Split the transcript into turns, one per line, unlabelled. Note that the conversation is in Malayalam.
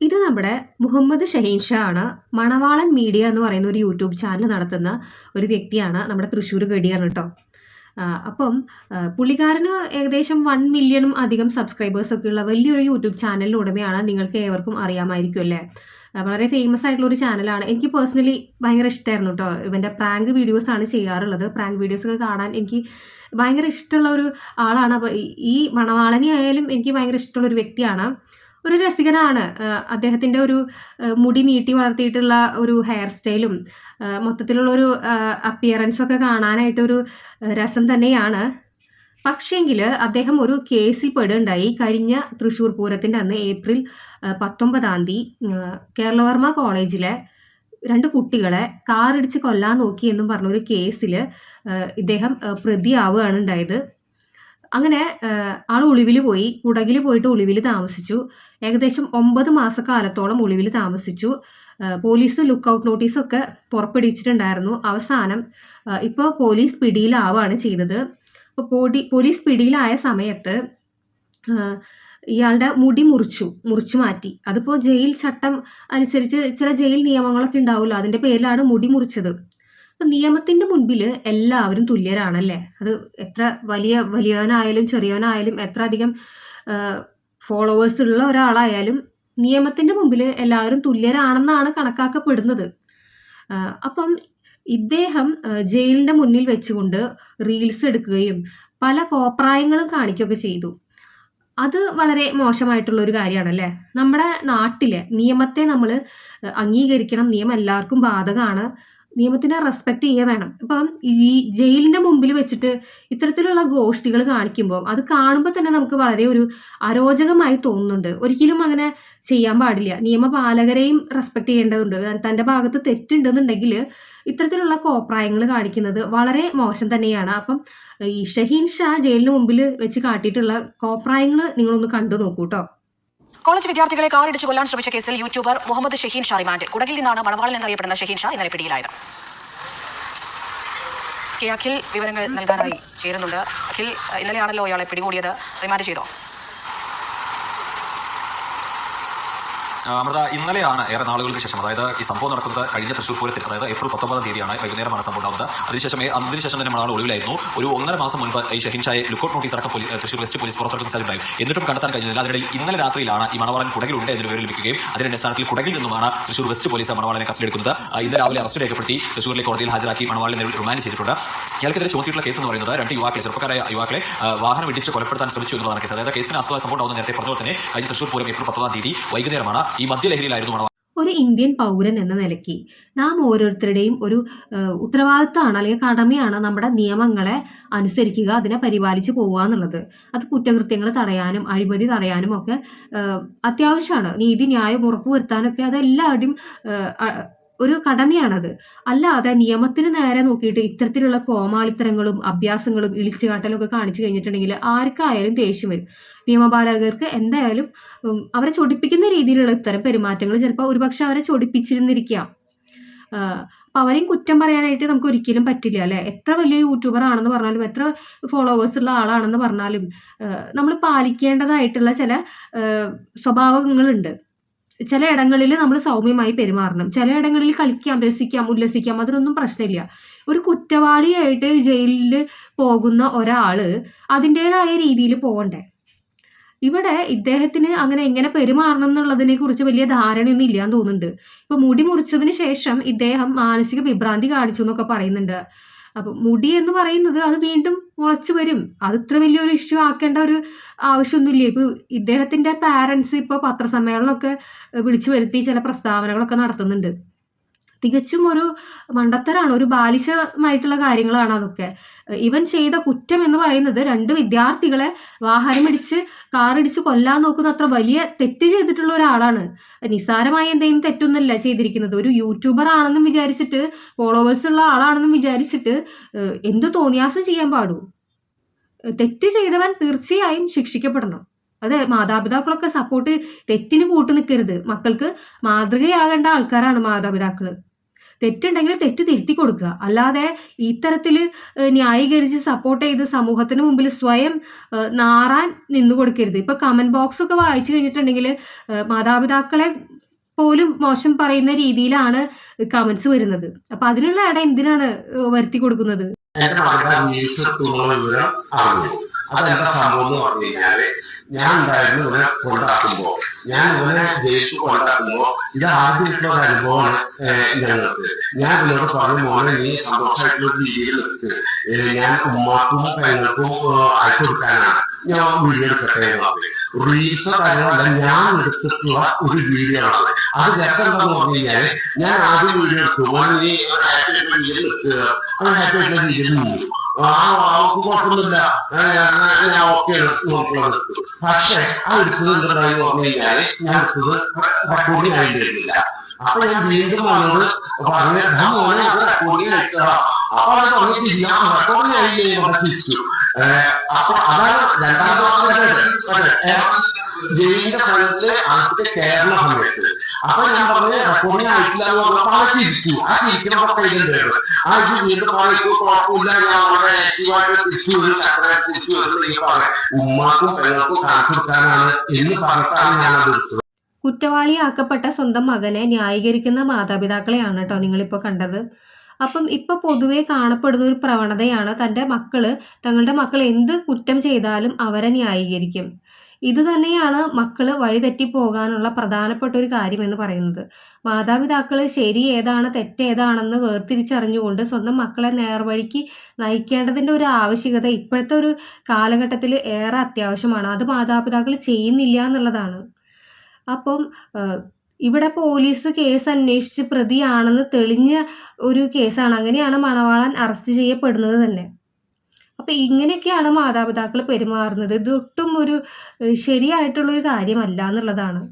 ഇത് നമ്മുടെ മുഹമ്മദ് ഷഹീൻ ഷാ ആണ്. മണവാളൻ മീഡിയ എന്ന് പറയുന്ന ഒരു യൂട്യൂബ് ചാനൽ നടത്തുന്ന ഒരു വ്യക്തിയാണ് നമ്മുടെ തൃശ്ശൂർ ഗഡിയാണ് കേട്ടോ അപ്പം പുള്ളിക്കാരന് ഏകദേശം വൺ മില്യണും അധികം സബ്സ്ക്രൈബേഴ്സ് ഒക്കെ ഉള്ള വലിയൊരു യൂട്യൂബ് ചാനലിന് ഉടമയാണ് നിങ്ങൾക്ക് ഏവർക്കും അറിയാമായിരിക്കും അല്ലേ? വളരെ ഫേമസ് ആയിട്ടുള്ള ഒരു ചാനലാണ് എനിക്ക് പേഴ്സണലി ഭയങ്കര ഇഷ്ടമായിരുന്നു കേട്ടോ ഇവന്റെ പ്രാങ്ക് വീഡിയോസ് ആണ് ചെയ്യാറുള്ളത്. പ്രാങ്ക് വീഡിയോസ് ഒക്കെ കാണാൻ എനിക്ക് ഭയങ്കര ഇഷ്ടമുള്ള ഒരു ആളാണ്. അപ്പോൾ ഈ- മണവാളനി ആയാലും എനിക്ക് ഭയങ്കര ഇഷ്ടമുള്ള ഒരു വ്യക്തിയാണ്. ഒരു രസികനാണ്. അദ്ദേഹത്തിന്റെ ഒരു മുടി നീട്ടി വളർത്തിയിട്ടുള്ള ഒരു ഹെയർ സ്റ്റൈലും മൊത്തത്തിലുള്ള ഒരു അപ്പിയറൻസ് ഒക്കെ കാണാനായിട്ട് ഒരു രസം തന്നെയാണ്. പക്ഷേങ്കിൽ അദ്ദേഹം ഒരു കേസിൽ പെടുകയുണ്ടായി. കഴിഞ്ഞ തൃശ്ശൂർ പൂരത്തിന്റെ അന്ന് ഏപ്രിൽ പത്തൊമ്പതാം തീയതി കേരളവർമ്മ കോളേജിലെ രണ്ട് കുട്ടികളെ കാറിടിച്ച് കൊല്ലാൻ നോക്കി എന്നും പറഞ്ഞ ഒരു കേസിൽ ഇദ്ദേഹം പ്രതിയാവുകയാണ് ഉണ്ടായത്. അങ്ങനെ ആൾ ഒളിവിൽ പോയി. കുടകിൽ പോയിട്ട് ഒളിവിൽ താമസിച്ചു. ഏകദേശം ഒമ്പത് മാസക്കാലത്തോളം ഒളിവിൽ താമസിച്ചു. പോലീസ് ലുക്കൗട്ട് നോട്ടീസൊക്കെ പുറപ്പെടുവിച്ചിട്ടുണ്ടായിരുന്നു. അവസാനം ഇപ്പോൾ പോലീസ് പിടിയിലാവാണ് ചെയ്തത്. അപ്പോൾ പോടി പോലീസ് പിടിയിലായ സമയത്ത് ഇയാളുടെ മുടി മുറിച്ചു മുറിച്ചു മാറ്റി. അതിപ്പോൾ ജയിൽ ചട്ടം അനുസരിച്ച് ചില ജയിൽ നിയമങ്ങളൊക്കെ ഉണ്ടാവുമല്ലോ. അതിന്റെ പേരിലാണ് മുടി മുറിച്ചത്. അപ്പം നിയമത്തിന്റെ മുൻപിൽ എല്ലാവരും തുല്യരാണല്ലേ? അത് എത്ര വലിയ വലിയവനായാലും ചെറിയവനായാലും എത്ര അധികം ഫോളോവേഴ്സ് ഉള്ള ഒരാളായാലും നിയമത്തിന്റെ മുമ്പിൽ എല്ലാവരും തുല്യരാണെന്നാണ് കണക്കാക്കപ്പെടുന്നത്. അപ്പം ഇദ്ദേഹം ജയിലിന്റെ മുന്നിൽ വെച്ചുകൊണ്ട് റീൽസ് എടുക്കുകയും പല കോപ്രായങ്ങളും കാണിക്കുകയൊക്കെ ചെയ്തു. അത് വളരെ മോശമായിട്ടുള്ള ഒരു കാര്യമാണല്ലേ? നമ്മുടെ നാട്ടിലെ നിയമത്തെ നമ്മൾ അംഗീകരിക്കണം. നിയമം എല്ലാവർക്കും ബാധകമാണ്. നിയമത്തിനെ റെസ്പെക്റ്റ് ചെയ്യുക വേണം. ഇപ്പം ഈ ജയിലിന്റെ മുമ്പിൽ വെച്ചിട്ട് ഇത്തരത്തിലുള്ള ഗോഷ്ഠികൾ കാണിക്കുമ്പോൾ അത് കാണുമ്പോൾ തന്നെ നമുക്ക് വളരെ ഒരു അരോചകമായി തോന്നുന്നുണ്ട്. ഒരിക്കലും അങ്ങനെ ചെയ്യാൻ പാടില്ല. നിയമപാലകരെയും റെസ്പെക്റ്റ് ചെയ്യേണ്ടതുണ്ട്. തന്റെ ഭാഗത്ത് തെറ്റുണ്ടെന്നുണ്ടെങ്കിൽ ഇത്തരത്തിലുള്ള കോപ്രായങ്ങൾ കാണിക്കുന്നത് വളരെ മോശം തന്നെയാണ്. അപ്പം ഈ ഷഹീൻ ഷാ ജയിലിന് മുമ്പിൽ വെച്ച് കാട്ടിയിട്ടുള്ള കോപ്രായങ്ങൾ നിങ്ങളൊന്ന് കണ്ടു നോക്കൂ കേട്ടോ
കോളേജ് വിദ്യാർത്ഥികളെ കാറിടിച്ച് കൊല്ലാൻ ശ്രമിച്ച കേസിൽ യൂട്യൂബർ മുഹമ്മദ് ഷഹീൻ ഷാ റിമാൻഡിൽ കുടകിൽ നിന്നാണ് മണവാളൻ എന്നറിയപ്പെടുന്ന ഷഹീൻ ഷാ ഇന്നലെ പിടിയിലായത്. കെ അഖിൽ വിവരങ്ങൾ നൽകാനായി ചേരുന്നുണ്ട്. അഖിൽ ഇന്നലെയാണല്ലോ ഇയാളെ പിടികൂടിയത്. റിമാൻഡ് ചെയ്തോ?
അമൃത ഇന്നലെയാണ് ഏറെ നാളുകൾക്ക് ശേഷം അതായത് ഈ സംഭവം നടക്കുന്നത് കഴിഞ്ഞ തൃശ്ശൂർ പൂരത്തിൽ അതായത് ഏപ്രിൽ പത്തൊമ്പതാം തീയതിയാണ് വൈകുന്നേരമാണ് സംഭവം ഉണ്ടാകുന്നത്. അതിനുശേഷം അതിനുശേഷം തന്നെ മണാൾ ഒളിവിലായിരുന്നു. ഒരു ഒന്നര മാസം മുൻപ് ഈ ഷഹിൻ ലുക്കൌട്ട് നോട്ടീസ് അടക്കം തൃശ്ശൂർ വെസ്റ്റ് പോലീസ് പുറത്തിറക്കുന്ന സാധ്യതയുണ്ടായി എന്നിട്ടും കണ്ടെത്താൻ കഴിഞ്ഞില്ല. അതിനിടയിൽ ഇന്നലെ രാത്രിയിലാണ് ഈ മണവാളൻ കുടകിലുണ്ട് എന്നൊരു വിവരം ലഭിക്കുകയും അതിന്റെ അടിസ്ഥാനത്തിൽ കുടകിൽ നിന്നുമാണ് തൃശ്ശൂർ വെസ്റ്റ് പോലീസ് മണവാളനെ കസ്റ്റഡി എടുക്കുന്നത്. ഇന്ന് രാവിലെ അറസ്റ്റ് രേഖപ്പെടുത്തി തൃശ്ശൂരിലെ കോടതിയിൽ ഹാജരാക്കി മണവാളിനെ റിമാൻഡ് ചെയ്തിട്ടുണ്ട്. ഇയാൾക്കെതിരെ ചുമത്തിയിട്ടുള്ള കേസ് എന്ന് പറയുന്നത് രണ്ട് യുവാക്കളെ ചെറുപ്പക്കാരായ യുവാക്കളെ വാഹനം ഇടിച്ച് കൊലപ്പെടുത്താൻ ശ്രമിച്ചു എന്നുള്ളതാണ് കേസ്. അതായത് കേസിന് ആസ്വാദ സംഭവം നേരത്തെ പറഞ്ഞ തന്നെ കഴിഞ്ഞ തൃശ്ശൂർ പൂരം ഏപ്രിൽ പത്തൊമ്പതാം തീയതി വൈകുന്നേരമാണ്. ഈ മദ്യലഹരിയിലായിരുന്നു മണവാളൻ.
ഒരു ഇന്ത്യൻ പൗരൻ എന്ന നിലയ്ക്ക് നാം ഓരോരുത്തരുടെയും ഒരു ഉത്തരവാദിത്തമാണ് അല്ലെങ്കിൽ കടമയാണ് നമ്മുടെ നിയമങ്ങളെ അനുസരിക്കുക അതിനെ പരിപാലിച്ച് പോവുക എന്നുള്ളത്. അത് കുറ്റകൃത്യങ്ങൾ തടയാനും അഴിമതി തടയാനും ഒക്കെ അത്യാവശ്യമാണ്. നീതി ന്യായം ഉറപ്പുവരുത്താനൊക്കെ അതെല്ലാവരുടെയും ഒരു കടമയാണത്. അല്ലാതെ നിയമത്തിന് നേരെ നോക്കിയിട്ട് ഇത്തരത്തിലുള്ള കോമാളിത്തരങ്ങളും അഭ്യാസങ്ങളും ഇളിച്ചുകാട്ടലും ഒക്കെ കാണിച്ചു കഴിഞ്ഞിട്ടുണ്ടെങ്കിൽ ആർക്കായാലും ദേഷ്യം വരും. നിയമപാലകർക്ക് എന്തായാലും അവരെ ചൊടിപ്പിക്കുന്ന രീതിയിലുള്ള ഇത്തരം പെരുമാറ്റങ്ങൾ ചിലപ്പോൾ ഒരുപക്ഷെ അവരെ ചൊടിപ്പിച്ചിരുന്നിരിക്കാം. അപ്പോൾ അവരെയും കുറ്റം പറയാനായിട്ട് നമുക്ക് ഒരിക്കലും പറ്റില്ല അല്ലേ? എത്ര വലിയ യൂട്യൂബർ ആണെന്ന് പറഞ്ഞാലും എത്ര ഫോളോവേഴ്സ് ഉള്ള ആളാണെന്ന് പറഞ്ഞാലും നമ്മൾ പാലിക്കേണ്ടതായിട്ടുള്ള ചില സ്വഭാവങ്ങളുണ്ട്. ചില ഇടങ്ങളിൽ നമ്മൾ സൗമ്യമായി പെരുമാറണം. ചില ഇടങ്ങളിൽ കളിക്കാം രസിക്കാം ഉല്ലസിക്കാം അതിനൊന്നും പ്രശ്നമില്ല. ഒരു കുറ്റവാളിയായിട്ട് ജയിലിൽ പോകുന്ന ഒരാൾ അതിന്റേതായ രീതിയിൽ പോകണ്ടേ? ഇവിടെ ഇദ്ദേഹത്തിന് അങ്ങനെ എങ്ങനെ പെരുമാറണം എന്നുള്ളതിനെ കുറിച്ച് വലിയ ധാരണയൊന്നും ഇല്ലാന്ന് തോന്നുന്നുണ്ട്. ഇപ്പൊ മുടി മുറിച്ചതിന് ശേഷം ഇദ്ദേഹം മാനസിക വിഭ്രാന്തി കാണിച്ചു എന്നൊക്കെ പറയുന്നുണ്ട്. അപ്പൊ മുടി എന്ന് പറയുന്നത് അത് വീണ്ടും മുളച്ചു വരും. അത് ഇത്ര വലിയൊരു ഇഷ്യൂ ആക്കേണ്ട ഒരു ആവശ്യമൊന്നുമില്ല. ഇപ്പൊ ഇദ്ദേഹത്തിന്റെ പാരൻസ് ഇപ്പൊ പത്രസമ്മേളനമൊക്കെ വിളിച്ചു വരുത്തി ചില പ്രസ്താവനകളൊക്കെ നടത്തുന്നുണ്ട്. തികച്ചും ഒരു മണ്ടത്തരാണ് ഒരു ബാലിശമായിട്ടുള്ള കാര്യങ്ങളാണ് അതൊക്കെ. ഇവൻ ചെയ്ത കുറ്റം എന്ന് പറയുന്നത് രണ്ട് വിദ്യാർത്ഥികളെ വാഹനമിടിച്ച് കാറിടിച്ച് കൊല്ലാൻ നോക്കുന്ന അത്ര വലിയ തെറ്റ് ചെയ്തിട്ടുള്ള ഒരാളാണ്. നിസ്സാരമായ എന്തെങ്കിലും തെറ്റൊന്നുമല്ല ചെയ്തിരിക്കുന്നത്. ഒരു യൂട്യൂബർ ആണെന്നും വിചാരിച്ചിട്ട് ഫോളോവേഴ്സ് ഉള്ള ആളാണെന്നും വിചാരിച്ചിട്ട് എന്ത് തോന്നിയാസം ചെയ്യാൻ പാടൂ? തെറ്റ് ചെയ്തവൻ തീർച്ചയായും ശിക്ഷിക്കപ്പെടണം. അത് മാതാപിതാക്കളൊക്കെ സപ്പോർട്ട് തെറ്റിന് കൂട്ടു നിൽക്കരുത് മക്കൾക്ക് മാതൃകയാകേണ്ട ആൾക്കാരാണ് മാതാപിതാക്കൾ തെറ്റുണ്ടെങ്കിൽ തെറ്റ് തിരുത്തി കൊടുക്കുക. അല്ലാതെ ഇത്തരത്തിൽ ന്യായീകരിച്ച് സപ്പോർട്ട് ചെയ്ത് സമൂഹത്തിന് മുമ്പിൽ സ്വയം നാറാൻ നിന്നു കൊടുക്കരുത്. ഇപ്പോൾ കമന്റ് ബോക്സ് ഒക്കെ വായിച്ചു കഴിഞ്ഞിട്ടുണ്ടെങ്കിൽ മാതാപിതാക്കളെ പോലും മോശം പറയുന്ന രീതിയിലാണ് കമൻസ് വരുന്നത്. അപ്പം അതിനുള്ള ഇട എന്തിനാണ് വരുത്തി കൊടുക്കുന്നത്?
അതെന്താ സംഭവം എന്ന് ഞാൻ ഉണ്ടായിരുന്നു ഇവനെ കൊണ്ടാക്കുമ്പോ. ഞാൻ ഇവനെ ജയിച്ചു കൊണ്ടാക്കുമ്പോ ഇത് ആദ്യമായിട്ടുള്ള ഒരു അനുഭവമാണ് ഞങ്ങൾക്ക്. ഞാൻ ഇവനോട് പറഞ്ഞു മോനെ നീ സന്തോഷമായിട്ടുള്ള ഒരു രീതിയിൽ നിൽക്ക്. ഞാൻ ഉമ്മാക്കും പെങ്ങൾക്കും അയച്ചു കൊടുക്കാനാണ്. ഞാൻ വീഡിയോ എടുക്കട്ടെ റീൽസ് കാര്യങ്ങളല്ല ഞാൻ എടുത്തിട്ടുള്ള ഒരു വീഡിയോ ആണ് അത്. രസം എന്താന്ന് പറഞ്ഞു കഴിഞ്ഞാൽ ഞാൻ ആദ്യം വീഡിയോ എടുത്തു. മോനെ നീ ഒരു happy ആയിട്ടുള്ള രീതിയിൽ നിൽക്കുക അത് ഹാപ്പി ആയിട്ടുള്ള രീതിയിൽ നിന്നു. പക്ഷെ ആ എടുത്തത് എന്തായി പറഞ്ഞു കഴിഞ്ഞാൽ ഞാൻ എടുത്തത് റെക്കോർഡിംഗ് ആയിട്ടില്ല അപ്പൊ ഞാൻ വീണ്ടും അവനോട് പറഞ്ഞു മോനെ അത് ആയിട്ടാ അപ്പൊ അവൻ പറഞ്ഞു ഞാൻ റെക്കോർഡിംഗ് ആയില്ലേ എന്ന് തിരിച്ചു അപ്പൊ അതാണ് രണ്ടാമത്തെ ജയിലിന്റെ ഫ്രണ്ടിൽ ആദ്യത്തെ കേരള സമയത്ത് അപ്പൊ ഞാൻ പറഞ്ഞു റെക്കോർഡിംഗ് ആയിട്ടില്ല എന്ന് പറഞ്ഞപ്പോ അവൻ ചിരിച്ചു ആ ചിരിക്കുന്ന ഇതിലുണ്ടായിരുന്നു ആ ഇത് വീണ്ടും പറഞ്ഞു കുഴപ്പമില്ല ഞാൻ ആക്റ്റീവായിട്ട് തിരിച്ചു വരും ചക്രമായിട്ട് തിരിച്ചു പറയാം ഉമ്മാക്കും പെങ്ങൾക്കും കാണിച്ചു കൊടുക്കാനാണ് എന്ന് പറഞ്ഞിട്ടാണ് ഞാൻ അത് എടുത്തത്.
കുറ്റവാളിയാക്കപ്പെട്ട സ്വന്തം മകനെ ന്യായീകരിക്കുന്ന മാതാപിതാക്കളെയാണ് കേട്ടോ നിങ്ങളിപ്പോൾ കണ്ടത്. അപ്പം ഇപ്പൊ പൊതുവെ കാണപ്പെടുന്ന ഒരു പ്രവണതയാണ് തന്റെ മക്കൾ തങ്ങളുടെ മക്കൾ എന്ത് കുറ്റം ചെയ്താലും അവരെ ന്യായീകരിക്കും. ഇത് തന്നെയാണ് മക്കൾ വഴിതെറ്റി പോകാനുള്ള പ്രധാനപ്പെട്ട ഒരു കാര്യമെന്ന് പറയുന്നത്. മാതാപിതാക്കൾ ശരി ഏതാണ് തെറ്റ് ഏതാണെന്ന് വേർതിരിച്ചറിഞ്ഞുകൊണ്ട് സ്വന്തം മക്കളെ നേർവഴിക്ക് നയിക്കേണ്ടതിന്റെ ഒരു ആവശ്യകത ഇപ്പോഴത്തെ ഒരു കാലഘട്ടത്തിൽ ഏറെ അത്യാവശ്യമാണ്. അത് മാതാപിതാക്കൾ ചെയ്യുന്നില്ല എന്നുള്ളതാണ്. അപ്പം ഇവിടെ പോലീസ് കേസ് അന്വേഷിച്ച് പ്രതിയാണെന്ന് തെളിഞ്ഞ ഒരു കേസാണ്. അങ്ങനെയാണ് മണവാളൻ അറസ്റ്റ് ചെയ്യപ്പെടുന്നത് തന്നെ. അപ്പം ഇങ്ങനെയൊക്കെയാണ് മാതാപിതാക്കൾ പെരുമാറുന്നത്. ഇതൊട്ടും ഒരു ശരിയായിട്ടുള്ള ഒരു കാര്യമല്ല എന്നുള്ളതാണ്.